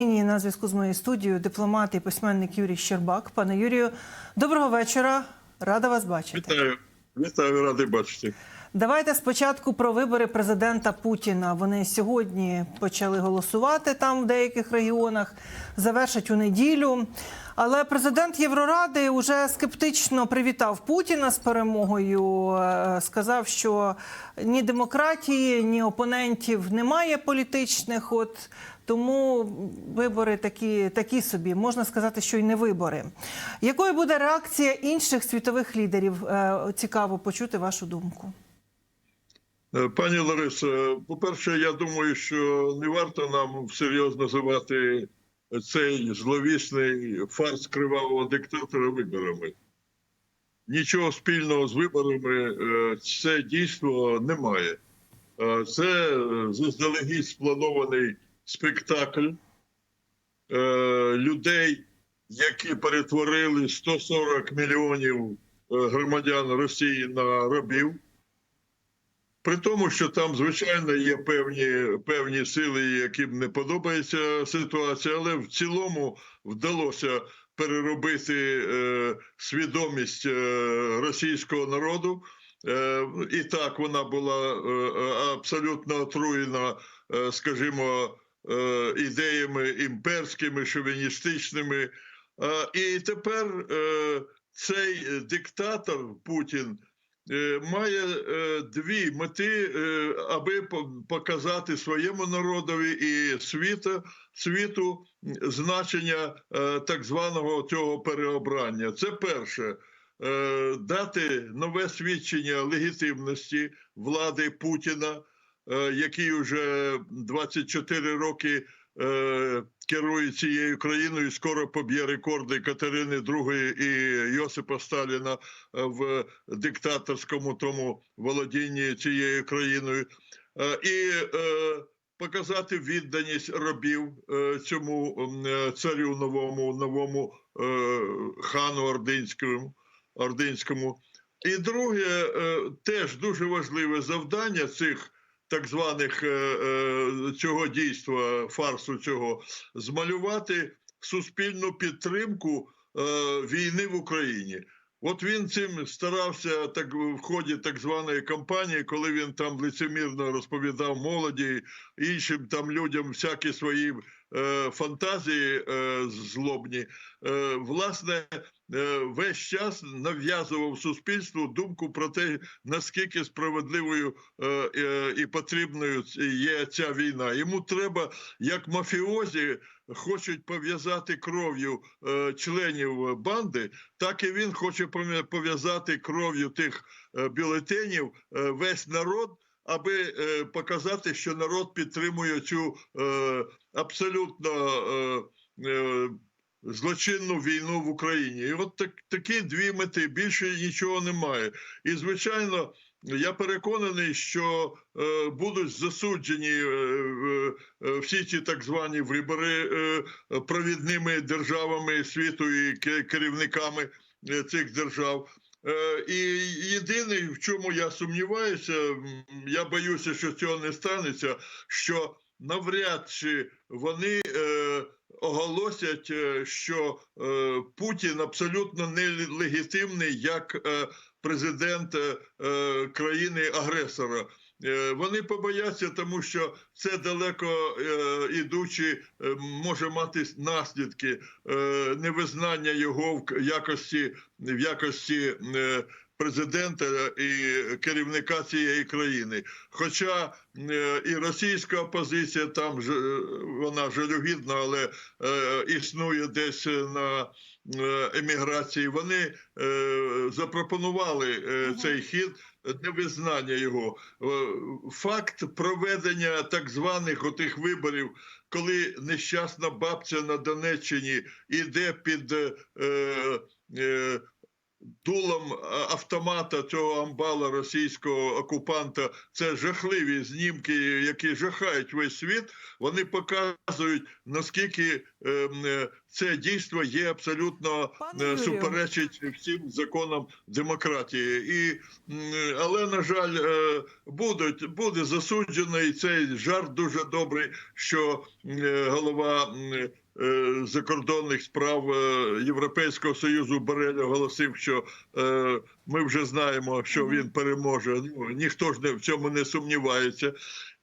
На зв'язку з моєю студією дипломат і письменник Юрій Щербак. Пане Юрію, доброго вечора. Рада вас бачити. Вітаю, вітаю, радий бачити. Давайте спочатку про вибори президента Путіна. Вони сьогодні почали голосувати там в деяких регіонах, завершать у неділю. Але президент Євроради вже скептично привітав Путіна з перемогою. Е, Сказав, що ні демократії, ні опонентів немає політичних. От тому вибори такі, такі собі, можна сказати, що й не вибори. Якою буде реакція інших світових лідерів? Е, Цікаво почути вашу думку. Е, Пані Ларисо, по-перше, я думаю, що не варто нам всерйоз називати цей зловісний фарс кривавого диктатора виборами. Нічого спільного з виборами е, це дійство немає. Це заздалегідь спланований спектакль е, людей, які перетворили 140 мільйонів е, громадян Росії на рабів. При тому, що там, звичайно, є певні, певні сили, яким не подобається ситуація, але в цілому вдалося переробити е, свідомість е, російського народу. Е, і так вона була е, абсолютно отруєна, е, скажімо, е, ідеями імперськими, шовіністичними. Е, і тепер е, цей диктатор Путін має дві мети, аби показати своєму народові і світу, світу значення так званого цього переобрання. Це перше. Дати нове свідчення легітимності влади Путіна, який вже 24 роки е, керує цією країною скоро поб'є рекорди Катерини II і Йосипа Сталіна е, в диктаторському тому володінні цією країною, Е, і е, показати відданість робів е, цьому е, царю новому, новому е, хану ординському. ординському. І друге, е, теж дуже важливе завдання цих так званих е, е, цього дійства, фарсу цього, змалювати суспільну підтримку е, війни в Україні. От він цим старався так в ході так званої кампанії, коли він там лицемірно розповідав молоді іншим там людям всякі свої фантазії е, злобні. Е, власне, е, весь час нав'язував суспільству думку про те, наскільки справедливою е, е, і потрібною є ця війна. Йому треба, як мафіозі, хочуть пов'язати кров'ю е, членів банди, так і він хоче пов'язати кров'ю тих е, бюлетенів е, весь народ. Аби е, показати, що народ підтримує цю е, абсолютно е, е, злочинну війну в Україні. І от так, такі дві мети. Більше нічого немає. І звичайно, я переконаний, що е, будуть засуджені е, е, всі ці так звані вибори е, провідними державами світу і керівниками е, цих держав. Е, І єдине, в чому я сумніваюся, я боюся, що цього не станеться, що навряд чи вони е, оголосять, е, що Путін абсолютно нелегітимний як президент е, країни-агресора. Е, Вони побояться, тому що це далеко е, ідучі е, може мати наслідки невизнання його в якості в якості президента і керівника цієї країни. Хоча і російська опозиція там ж вона жалюгідна, але існує десь на еміграції. Вони запропонували цей хід. Невизнання його. Е, факт проведення так званих отих виборів, коли нещасна бабця на Донеччині іде під е, е, дулом автомата цього амбала російського окупанта. Це жахливі знімки, які жахають весь світ. Вони показують наскільки ем, е, це дійство є абсолютно Пане е, суперечить всім законам демократії. І але на жаль, е, будуть буде засуджений цей жарт дуже добрий, що е, голова. Е, Закордонних справ е, Європейського союзу Борель оголосив, що е, ми вже знаємо, що він переможе. Ну ніхто ж не в цьому не сумнівається,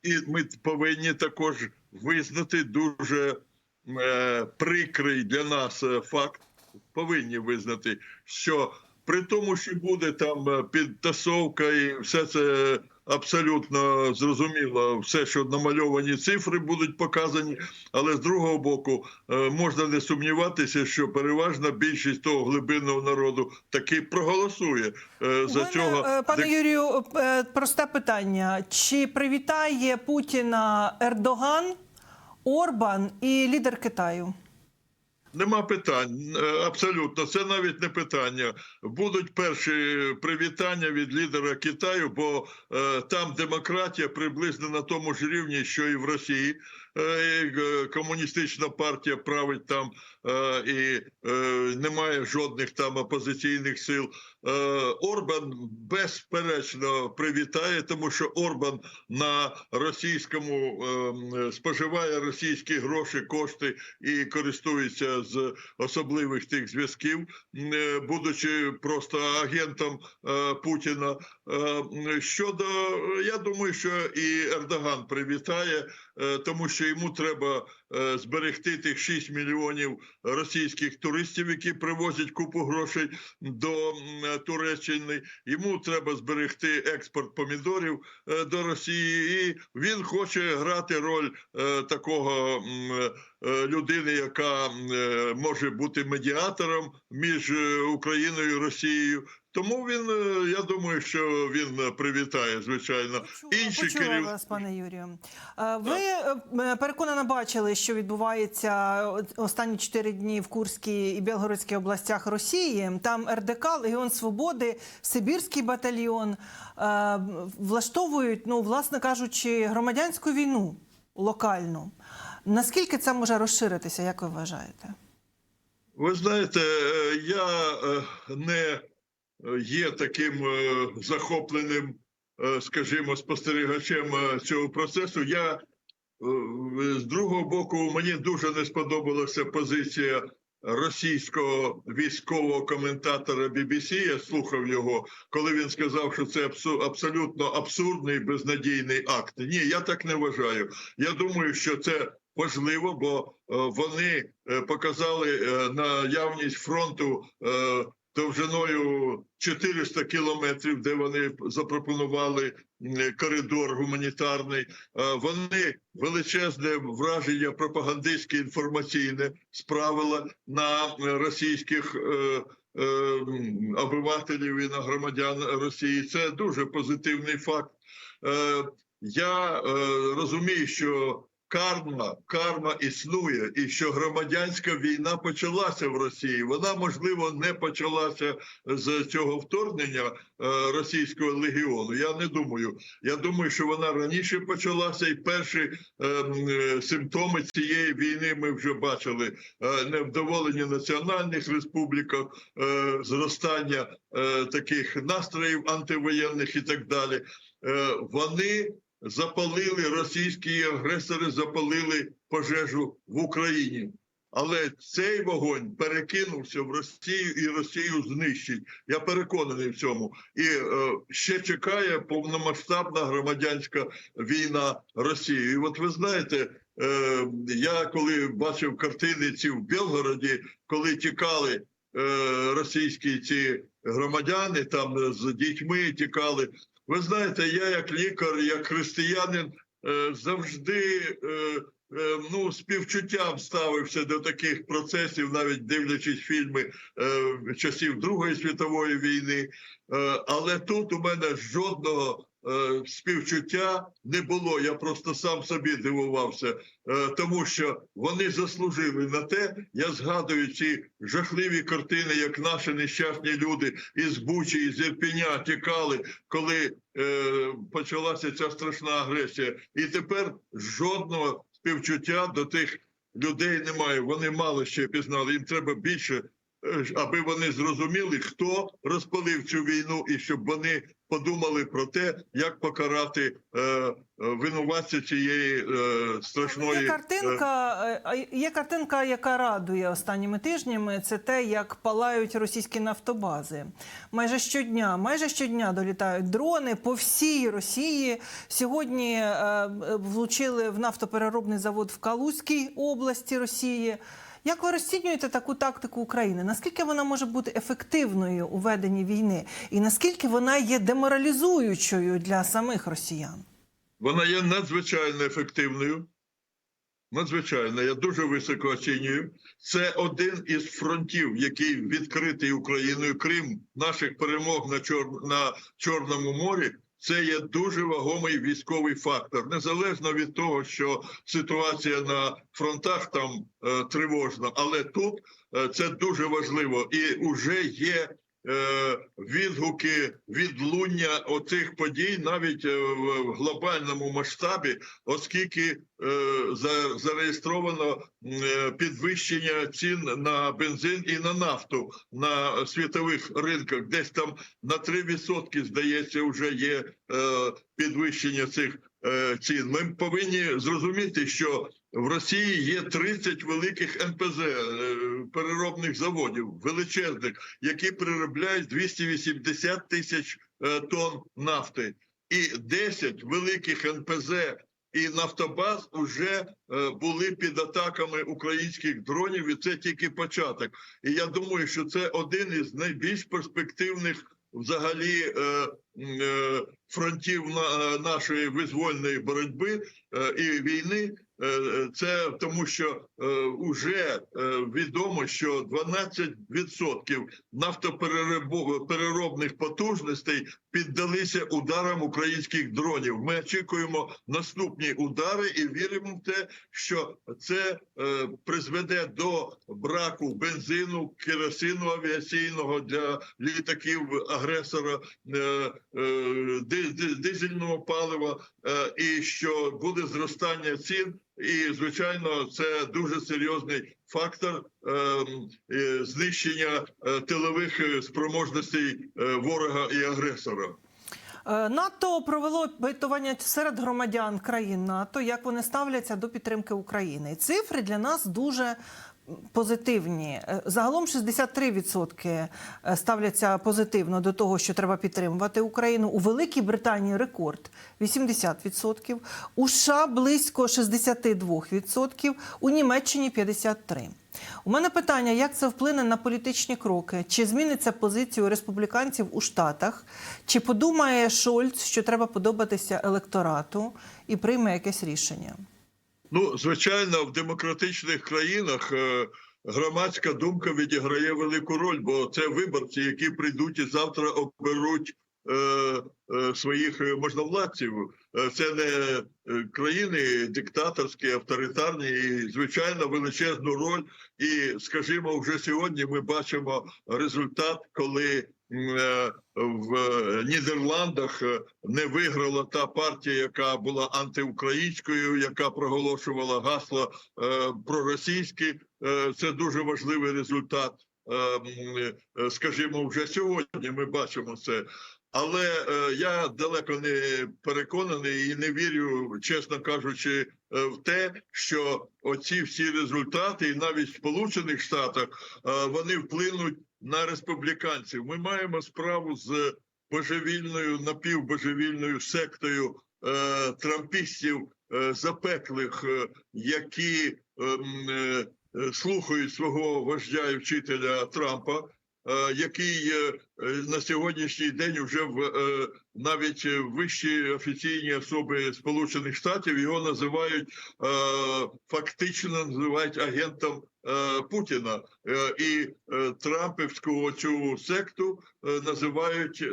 і ми повинні також визнати дуже прикрий для нас факт. Повинні визнати, що при тому, що буде там підтасовка і все це абсолютно зрозуміло, все, що намальовані цифри будуть показані, але з другого боку е, можна не сумніватися, що переважна більшість того глибинного народу таки проголосує е, за мене, цього. е, пане Юрію, просте питання: чи привітає Путіна Ердоган, Орбан і лідер Китаю? Нема питань Е, абсолютно. Це навіть не питання. Будуть перші привітання від лідера Китаю, бо е, там демократія приблизно на тому ж рівні, що і в Росії. Е, е, комуністична партія править там і е, немає жодних там опозиційних сил. Е, Орбан безперечно привітає, тому що Орбан на російському е, споживає російські гроші, кошти і користується з особливих тих зв'язків, е, будучи просто агентом е, Путіна. Е, Щодо я думаю, що і Ердоган привітає, е, тому що йому треба е, зберегти тих 6 мільйонів російських туристів, які привозять купу грошей до Туреччини. Йому треба зберегти експорт помідорів е, до Росії, і він хоче грати роль е, такого е, людини, яка е, може бути медіатором між е, Україною і Росією. Тому він, е, я думаю, що він е, привітає, звичайно. Почула, Інші почула керів... вас, пане Юрію. Е, Ви е, переконано бачили, що відбувається останні чотири дні в Курській і Білгородській областях Росії. Там РДК, Легіон Свободи, Сибірський батальйон влаштовують, ну власне кажучи, громадянську війну локальну. Наскільки це може розширитися, як ви вважаєте? Ви знаєте, я не є таким е, захопленим, е, скажімо, спостерігачем е, цього процесу. Я е, з другого боку мені дуже не сподобалася позиція російського військового коментатора BBC, Я слухав його, коли він сказав, що це абсолютно абсурдний безнадійний акт. Ні, я так не вважаю. Я думаю, що це важливо, бо е, вони е, показали е, наявність фронту е, довжиною 400 кілометрів, де вони запропонували коридор гуманітарний. Е, Вони величезне враження пропагандистське інформаційне справили на російських. е, е, Обивателів і на громадян Росії це дуже позитивний факт. Я розумію, що карма, карма існує, і що громадянська війна почалася в Росії. Вона можливо не почалася з цього вторгнення е, російського легіону. Я не думаю. Я думаю, що вона раніше почалася, і перші е, е, симптоми цієї війни ми вже бачили: Е, невдоволення національних республіках, е, зростання е, таких настроїв антивоєнних і так далі. Е, Вони запалили російські агресори, запалили пожежу в Україні. Але цей вогонь перекинувся в Росію і Росію знищить. Я переконаний в цьому. І е, ще чекає повномасштабна громадянська війна Росії. І от ви знаєте, е, я коли бачив картини ці в Білгороді, коли тікали е, російські ці громадяни, там з дітьми тікали. Ви знаєте, я як лікар, як християнин е, завжди е, е, ну, співчуттям ставився до таких процесів, навіть дивлячись фільми часів Другої світової війни. Але тут у мене жодного співчуття не було. Я просто сам собі дивувався, е, тому що вони заслужили на те. Я згадую ці жахливі картини, як наші нещасні люди із Бучі, із Ірпеня тікали, коли е, почалася ця страшна агресія. І тепер жодного співчуття до тих людей немає. Вони мало ще пізнали. Їм треба більше, е, аби вони зрозуміли, хто розпалив цю війну, і щоб вони подумали про те, як покарати е, е, винуватця цієї е, страшної Є картинка, е, а є картинка, яка радує останніми тижнями. Це те, як палають російські нафтобази. Майже щодня, майже щодня долітають дрони по всій Росії. Сьогодні е, е, влучили в нафтопереробний завод в Калузькій області Росії. Як ви розцінюєте таку тактику України? Наскільки вона може бути ефективною у веденні війни, і наскільки вона є деморалізуючою для самих росіян? Вона є надзвичайно ефективною. Надзвичайно, я дуже високо оцінюю. Це один із фронтів, який відкритий Україною, крім наших перемог на, Чор... на Чорному морі. Це є дуже вагомий військовий фактор, незалежно від того, що ситуація на фронтах там е, тривожна, але тут е, це дуже важливо. І вже є відгуки відлуння оцих подій навіть е, в глобальному масштабі, оскільки е, зареєстровано е, підвищення цін на бензин і на нафту на світових ринках. Десь там на 3% здається, вже є е, підвищення цих е, цін. Ми повинні зрозуміти, що в Росії є 30 великих НПЗ е, переробних заводів, величезних, які переробляють 280 тисяч е, тонн нафти, і 10 великих НПЗ і Нафтобаз вже е, були під атаками українських дронів, і це тільки початок. І я думаю, що це один із найбільш перспективних взагалі фронтів на, нашої визвольної боротьби і війни. Е, Це тому, що вже відомо, що 12% нафтопереробних потужностей піддалися ударам українських дронів. Ми очікуємо наступні удари і віримо в те, що це е, призведе до браку бензину, керосину авіаційного для літаків агресора, е, е, ди- ди- дизельного палива, е, і що буде зростання цін. І звичайно, це дуже серйозний фактор е, е, знищення тилових е, спроможностей е, ворога і агресора. Е, НАТО провело опитування серед громадян країн НАТО, як вони ставляться до підтримки України. Цифри для нас дуже позитивні. Е, Загалом 63% ставляться позитивно до того, що треба підтримувати Україну. У Великій Британії рекорд 80%, у США близько 62%, у Німеччині 53%. У мене питання, як це вплине на політичні кроки? Чи зміниться позицію республіканців у Штатах? Чи подумає Шольц, що треба подобатися електорату і прийме якесь рішення? Ну, звичайно, в демократичних країнах е, громадська думка відіграє велику роль, бо це виборці, які прийдуть і завтра оберуть е, е, своїх можновладців. Це не країни диктаторські, авторитарні, і звичайно величезну роль. І скажімо, вже сьогодні ми бачимо результат, коли в е, Нідерландах е, не виграла та партія, яка була антиукраїнською, яка проголошувала гасла е, проросійські. Це дуже важливий результат. Скажімо, вже сьогодні ми бачимо це. Але я далеко не переконаний і не вірю, чесно кажучи, в те, що оці всі результати, і навіть в Сполучених Штатах, вони вплинуть на республіканців. Ми маємо справу з божевільною напівбожевільною сектою е, трампістів е, запеклих, е, які ем, е, е, слухають свого вождя і вчителя Трампа. Е, Який е, е, на сьогоднішній день вже в навіть вищі офіційні особи Сполучених Штатів його називають фактично називають агентом Путіна, і Трампівську цю секту називають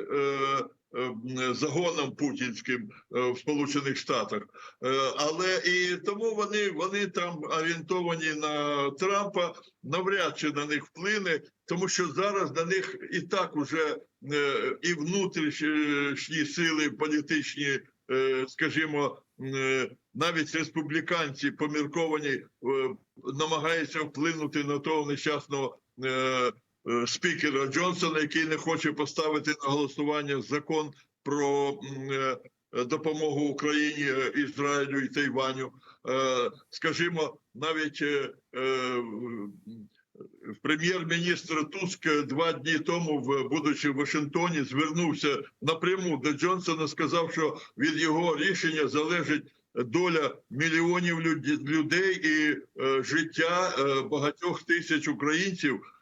загоном путінським е, в Сполучених Штатах. Е, Але і тому вони, вони там орієнтовані на Трампа, навряд чи на них вплине, тому що зараз на них і так уже е, і внутрішні сили політичні, е, скажімо, е, навіть республіканці помірковані е, намагаються вплинути на того нещасного е, е, спікера Джонсона, який не хоче поставити на голосування закон про е, допомогу Україні, е, Ізраїлю і Тайваню. Е, Скажімо, навіть е, е, Прем'єр-міністр Туск два дні тому, будучи в Вашингтоні, звернувся напряму до Джонсона, сказав, що від його рішення залежить доля мільйонів людей і е, життя е, багатьох тисяч українців, е,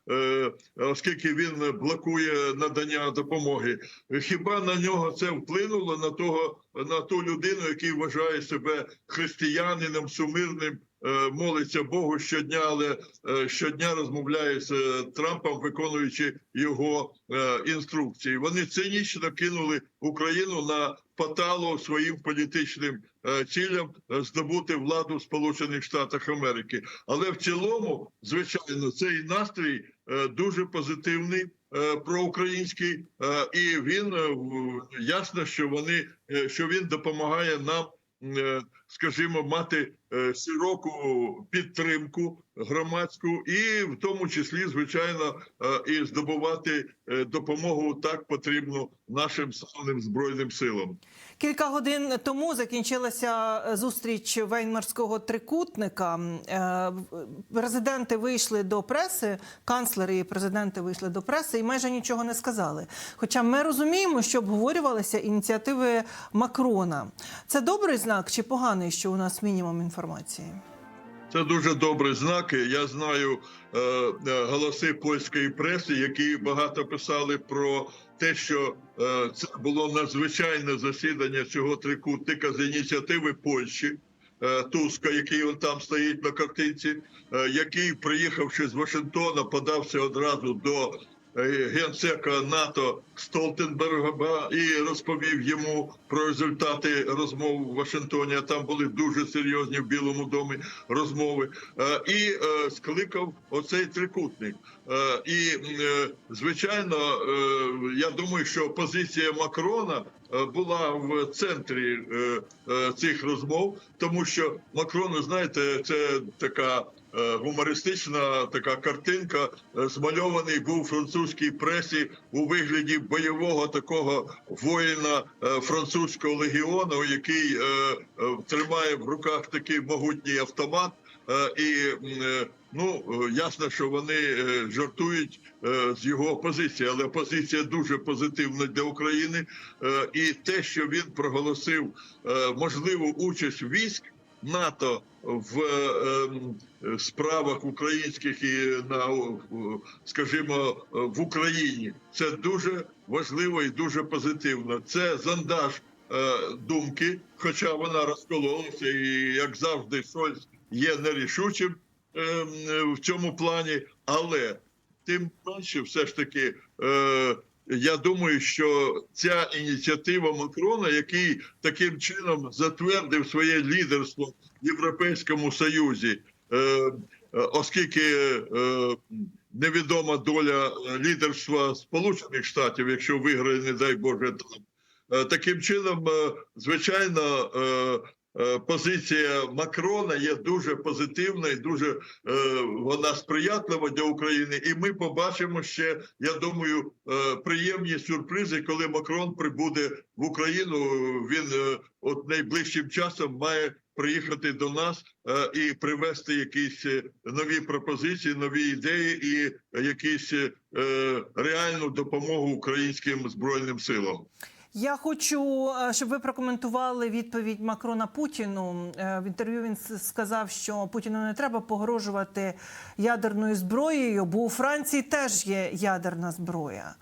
оскільки він блокує надання допомоги. Хіба на нього це вплинуло на того на ту людину, який вважає себе християнином, сумирним, е, молиться Богу щодня, але е, щодня розмовляє з е, Трампом, виконуючи його е, інструкції. Вони цинічно кинули Україну на поталу своїм політичним е, цілям е, здобути владу в Сполучених Штатах Америки. Але в цілому, звичайно, цей настрій е, дуже позитивний. е, Проукраїнський, е, і він е, ясно, що вони е, що він допомагає нам, е, скажімо, мати е, широку підтримку громадську, і в тому числі, звичайно, е, і здобувати е, допомогу так потрібну нашим славним збройним силам. Кілька годин тому закінчилася зустріч Вейнмарського трикутника. Президенти вийшли до преси, канцлери і президенти вийшли до преси і майже нічого не сказали. Хоча ми розуміємо, що обговорювалися ініціативи Макрона. Це добрий знак чи поганий, що у нас мінімум інформації? Це дуже добрий знак. Я знаю е, е, голоси польської преси, які багато писали про те, що е, це було надзвичайне засідання цього трикутника з ініціативи Польщі. е, Туска, який он там стоїть на картинці, е, який, приїхавши з Вашингтона, подався одразу до генсека НАТО Столтенберга і розповів йому про результати розмов в Вашингтоні. Там були дуже серйозні в Білому домі розмови, Е, і е, скликав оцей трикутник. Е, І е, звичайно, е, я думаю, що позиція Макрона е, була в центрі е, е, цих розмов, тому що Макрон, знаєте, це така. Е, Гумористична така картинка е, змальований був у французькій пресі у вигляді бойового такого воїна е, французького легіону, який тримає в руках такий могутній автомат. І ну ясно, що вони жартують з його позиції, але позиція дуже позитивна для України. І те, що він проголосив можливу участь військ НАТО в е, справах українських і на скажімо в Україні, це дуже важливо і дуже позитивно. Це зондаж е, думки, хоча вона розкололася, і як завжди, Шольц є нерішучим е, в цьому плані, але тим менше, все ж таки, е, я думаю, що ця ініціатива Макрона, який таким чином затвердив своє лідерство в Європейському Союзі, е, е, оскільки е, невідома доля лідерства Сполучених Штатів, якщо виграє, не дай Боже, Трамп. Таким чином, звичайно, позиція Макрона є дуже позитивна і дуже е, вона сприятлива для України. І ми побачимо ще, я думаю, е, приємні сюрпризи, коли Макрон прибуде в Україну. Він е, от найближчим часом має приїхати до нас е, і привести якісь е, нові пропозиції, нові ідеї і якісь е, реальну допомогу українським збройним силам. Я хочу, е, щоб ви прокоментували відповідь Макрона Путіну. Е, В інтерв'ю він сказав, що Путіну не треба погрожувати ядерною зброєю, бо у Франції теж є ядерна зброя.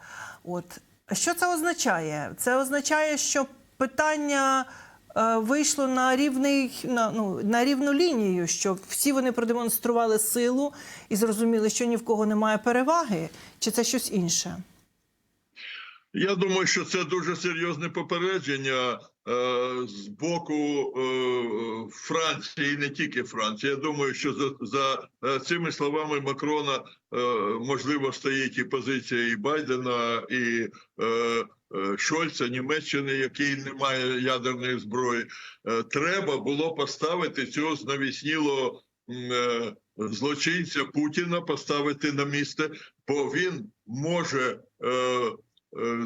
От що це означає? Це означає, що питання е, вийшло на рівний на, ну, на рівну лінію, що всі вони продемонстрували силу і зрозуміли, що ні в кого немає переваги, чи це щось інше? Я думаю, що це дуже серйозне попередження е, з боку е, Франції, і не тільки Франції. Я думаю, що за, за е, цими словами Макрона е, можливо стоїть і позиція і Байдена, і е, е, Шольца, Німеччини, який не має ядерної зброї. Е, треба було поставити цього знавіснілого е, злочинця Путіна, поставити на місце, бо він може. Е,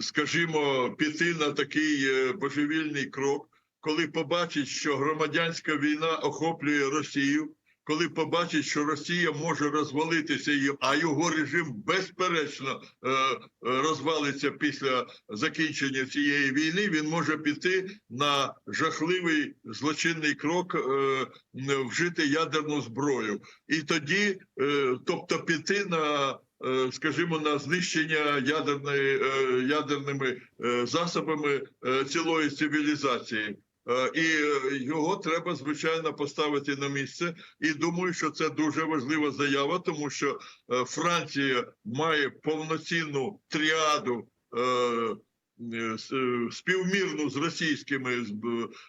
скажімо, піти на такий е, божевільний крок, коли побачить, що громадянська війна охоплює Росію, коли побачить, що Росія може розвалитися, а його режим безперечно е, е, розвалиться після закінчення цієї війни, він може піти на жахливий злочинний крок, е, вжити ядерну зброю, і тоді, е, тобто, піти на е, скажімо, на знищення ядерної е, ядерними е, засобами е, цілої цивілізації. Е, І е, його треба звичайно поставити на місце. І думаю, що це дуже важлива заява, тому що е, Франція має повноцінну тріаду. е, е, е, Співмірну з російськими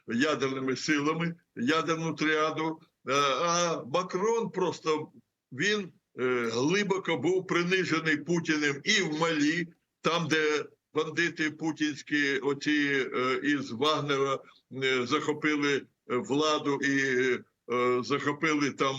ядерними силами, ядерну тріаду. Е, А Макрон просто він е, глибоко був принижений Путіним і в Малі, там, де бандити путінські, оті е, із Вагнера е, захопили е, владу і е, захопили там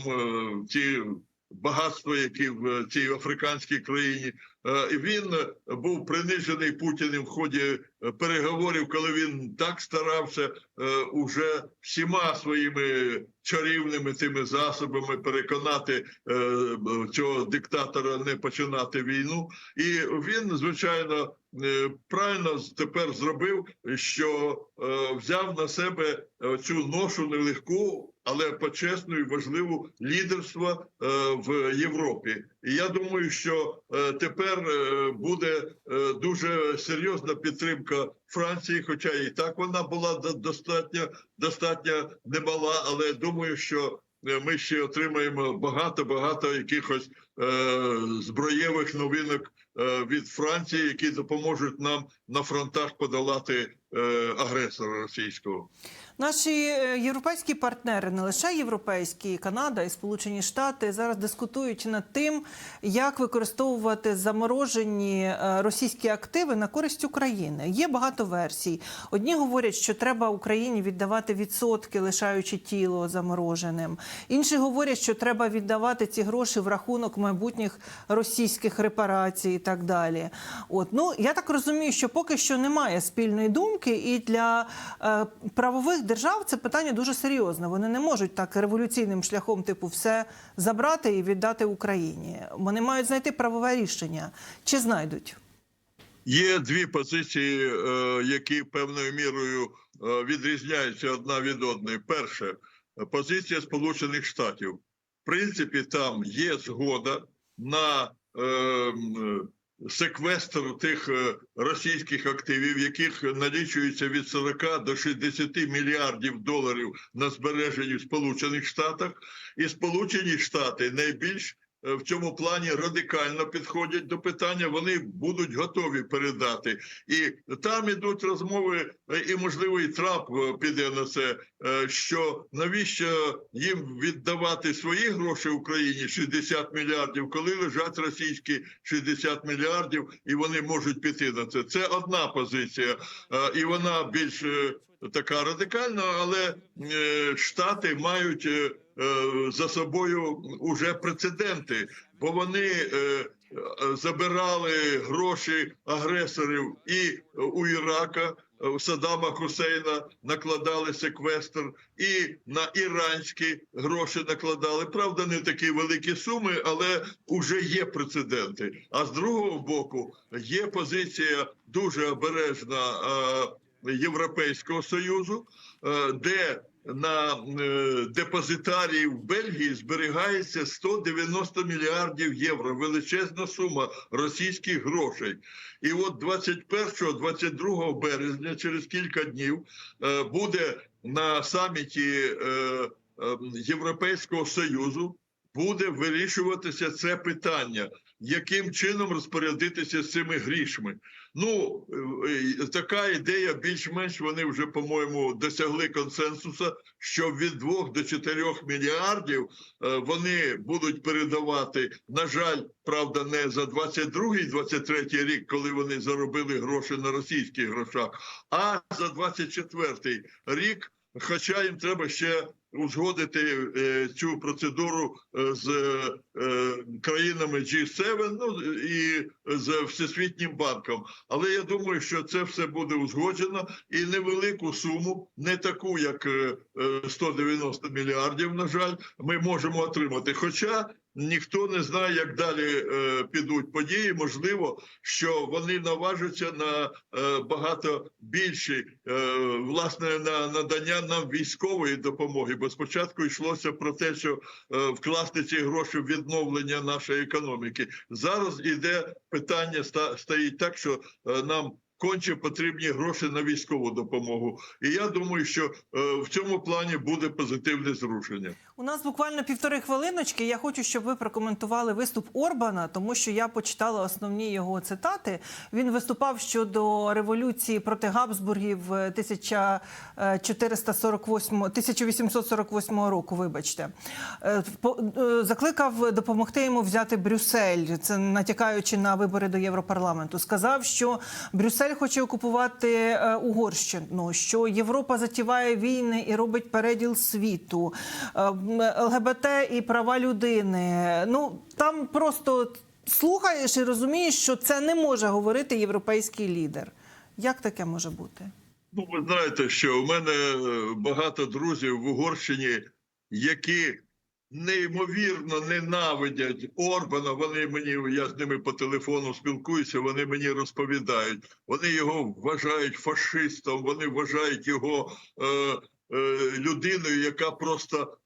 ці багатства, які в цій африканській країні. Е, він був принижений Путіним в ході е, переговорів, коли він так старався е, уже всіма своїми чарівними тими засобами переконати е, цього диктатора не починати війну. І він, звичайно, е, правильно тепер зробив, що е, взяв на себе е, цю ношу нелегку, але почесну і важливу лідерство е, в Європі. І я думаю, що е, тепер е, буде дуже серйозна підтримка Франції, хоча і так вона була до- достатньо достатньо немала, але думаю, що ми ще отримаємо багато багато якихось е, зброєвих новинок е, від Франції, які допоможуть нам на фронтах подолати е, агресора російського. Наші е, європейські партнери, не лише європейські, Канада і Сполучені Штати зараз дискутують над тим, як використовувати заморожені е, російські активи на користь України. Є багато версій. Одні говорять, що треба Україні віддавати відсотки, лишаючи тіло замороженим. Інші говорять, що треба віддавати ці гроші в рахунок майбутніх російських репарацій і так далі. От ну я так розумію, що поки що немає спільної думки, і для е, правових держав це питання дуже серйозне. Вони не можуть так революційним шляхом, типу, все забрати і віддати Україні. Вони мають знайти правове рішення. Чи знайдуть? Є дві позиції, е, які певною мірою е, відрізняються одна від одної. Перше, позиція Сполучених Штатів. В принципі, там є згода на е, секвестр тих е, російських активів, яких налічується від 40 до 60 мільярдів доларів на збереженні в Сполучених Штатах, і Сполучені Штати найбільш в цьому плані радикально підходять до питання. Вони будуть готові передати, і там ідуть розмови, е, і можливо і Трамп е, піде на це. е, Що навіщо їм віддавати свої гроші Україні 60 мільярдів, коли лежать російські 60 мільярдів, і вони можуть піти на це. Це одна позиція, е, і вона більш е, така радикальна, але е, штати мають. Е, за собою уже прецеденти, бо вони е, е, забирали гроші агресорів і у Ірака. У Саддама Хусейна накладали секвестр, і на іранські гроші накладали. Правда, не такі великі суми, але вже є прецеденти. А з другого боку є позиція дуже обережна Європейського союзу, де на е, депозитарії в Бельгії зберігається 190 мільярдів євро. Величезна сума російських грошей. І от 21-22 березня, через кілька днів, е, буде на саміті е, Європейського союзу. буде вирішуватися це питання, яким чином розпорядитися з цими грішми. Ну е, е, така ідея, більш-менш вони вже, по-моєму, досягли консенсусу, що від 2 до 4 мільярдів е, вони будуть передавати, на жаль, правда, не за 22-23 рік, коли вони заробили гроші на російських грошах, а за 24 рік. Хоча їм треба ще узгодити е, цю процедуру е, з е, країнами G7 ну, і з Всесвітнім банком. Але я думаю, що це все буде узгоджено і невелику суму, не таку, як е, е, 190 мільярдів, на жаль, ми можемо отримати. Хоча ніхто не знає, як далі е, підуть події. Можливо, що вони наважаться на е, багато більші е, власне на надання нам військової допомоги. Бо спочатку йшлося про те, що е, вкласти ці гроші в відновлення нашої економіки. Зараз іде питання стоїть так, що е, нам. Конче потрібні гроші на військову допомогу, і я думаю, що е, в цьому плані буде позитивне зрушення. У нас буквально півтори хвилиночки. Я хочу, щоб ви прокоментували виступ Орбана, тому що я почитала основні його цитати. Він виступав щодо революції проти Габсбургів е, 1448, 1848 року. Вибачте, Е, е, закликав допомогти йому взяти Брюссель. Це натякаючи на вибори до Європарламенту. Сказав, що Брюссель хоче окупувати е, Угорщину, що Європа затіває війни і робить переділ світу, Е, ЛГБТ і права людини. Ну там просто слухаєш і розумієш, що це не може говорити європейський лідер. Як таке може бути? Ну, ви знаєте, що у мене е, багато друзів в Угорщині, які неймовірно ненавидять Орбана. Вони мені, я з ними по телефону спілкуюся, вони мені розповідають. Вони його вважають фашистом, вони вважають його е, е, людиною, яка просто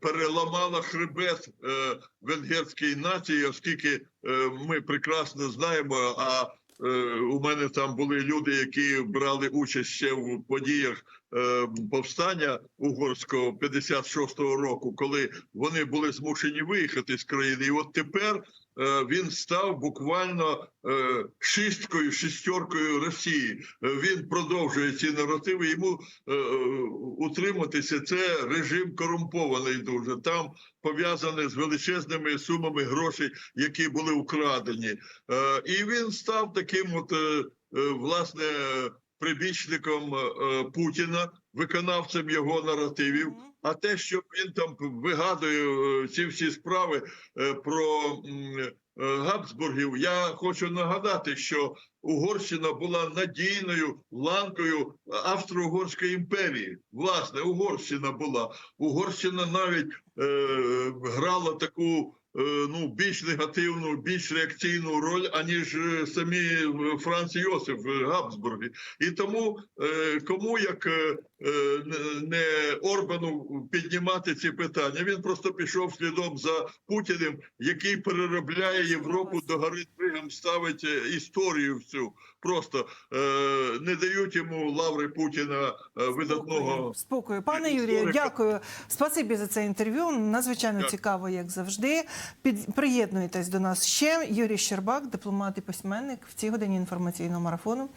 переламала хребет е, венгерської нації, оскільки е, ми прекрасно знаємо. а Е, У мене там були люди, які брали участь ще в подіях повстання угорського 56-го року, коли вони були змушені виїхати з країни. І от тепер е, він став буквально е, шісткою, шістеркою Росії. Е, Він продовжує ці наративи. Йому е, е, утриматися. Це режим корумпований дуже. Там пов'язане з величезними сумами грошей, які були украдені. Е, І він став таким, от е, е, власне, прибічником е, Путіна, виконавцем його наративів. А те, що він там вигадує е, ці всі справи е, про е, Габсбургів, я хочу нагадати, що Угорщина була надійною ланкою Австро-Угорської імперії. Власне, Угорщина була. Угорщина навіть е, грала таку. Е, Ну, більш негативну, більш реакційну роль, аніж е, самі е, Франц Йосиф Габсбурги. І тому кому як не- Орбану піднімати ці питання, він просто пішов слідом за Путіним, який переробляє Європу до гори Дригом, ставить історію всю. Просто е, не дають йому лаври Путіна е, видатного. Спокою, пане Юрію, дякую. Спасибі за це інтерв'ю. Надзвичайно Дякую. цікаво, як завжди. Під приєднуйтесь до нас ще. Юрій Щербак, дипломат і письменник в цій годині інформаційного марафону.